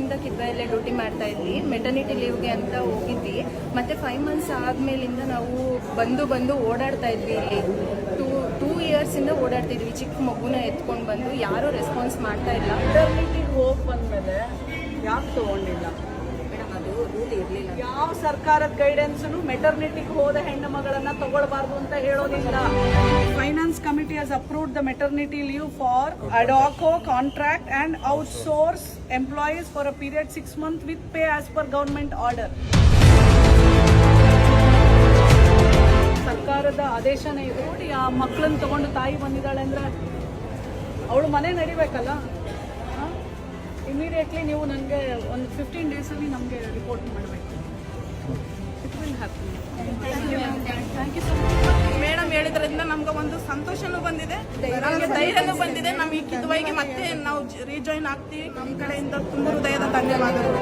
ಇಂದ ಇಲ್ಲೇ ಡ್ಯೂಟಿ ಮಾಡ್ತಾ ಇದ್ವಿ. ಮೆಟರ್ನಿಟಿ ಲೀವ್ಗೆ ಅಂತ ಹೋಗಿದ್ವಿ. ಮತ್ತೆ ಫೈವ್ ಮಂತ್ಸ್ ಆದ್ಮೇಲಿಂದ ನಾವು ಬಂದು ಬಂದು ಓಡಾಡ್ತಾ ಇದ್ವಿ ಇಲ್ಲಿ. ಟೂ ಟೂ ಇಯರ್ಸ್ ಇಂದ ಓಡಾಡ್ತಿದ್ವಿ ಚಿಕ್ಕ ಮಗುನ ಎತ್ಕೊಂಡು ಬಂದು ಯಾರೂ ರೆಸ್ಪಾನ್ಸ್ ಮಾಡ್ತಾ ಇಲ್ಲ. ಮೆಟರ್ನಿಟಿಗೆ ಹೋಗಿ ಬಂದ್ಮೇಲೆ ಯಾಕೆ ತಗೊಂಡಿಲ್ಲ? ಯಾವ ಸರ್ಕಾರದ ಗೈಡೆನ್ಸ್ ಮೆಟರ್ನಿಟಿಗೆ ಹೋದ ಹೆಣ್ಣು ಮಗಳನ್ನ ತಗೊಳ್ಬಾರ್ದು ಅಂತ ಹೇಳೋದಿಲ್ಲ. Finance committee approved the maternity leave for for contract and outsource employees employees for period period six month pay pay as per order. ಸರ್ಕಾರದ ಆದೇಶನೇ ಇದೆ. ನೋಡಿ, ಆ ಮಕ್ಕಳನ್ನ ತಗೊಂಡು ತಾಯಿ ಬಂದಿದ್ದಾಳೆ ಅಂದ್ರೆ ಅವಳು ಮನೆ ನಡಿಬೇಕಲ್ಲ? ಇಮಿಡಿಯೇಟ್ಲಿ ನೀವು ನನಗೆ ಒಂದು ಫಿಫ್ಟೀನ್ ಡೇಸಲ್ಲಿ ನಮಗೆ ರಿಪೋರ್ಟ್ ಮಾಡಬೇಕು. ಇಟ್ ವಿಲ್ ಹ್ಯಾಪನ್ ಸಂತೋಷನೂ ಬಂದಿದೆ. ನಮಗೆ ಧೈರ್ಯನೂ ಬಂದಿದೆ. ನಮಗೆ ಕಿದ್ವೈಗೆ ಮತ್ತೆ ನಾವು ರೀಜಾಯಿನ್ ಆಗ್ತೀವಿ. ನಮ್ಮ ಕಡೆಯಿಂದ ತುಂಬ ಹೃದಯದ ಧನ್ಯವಾದಗಳು.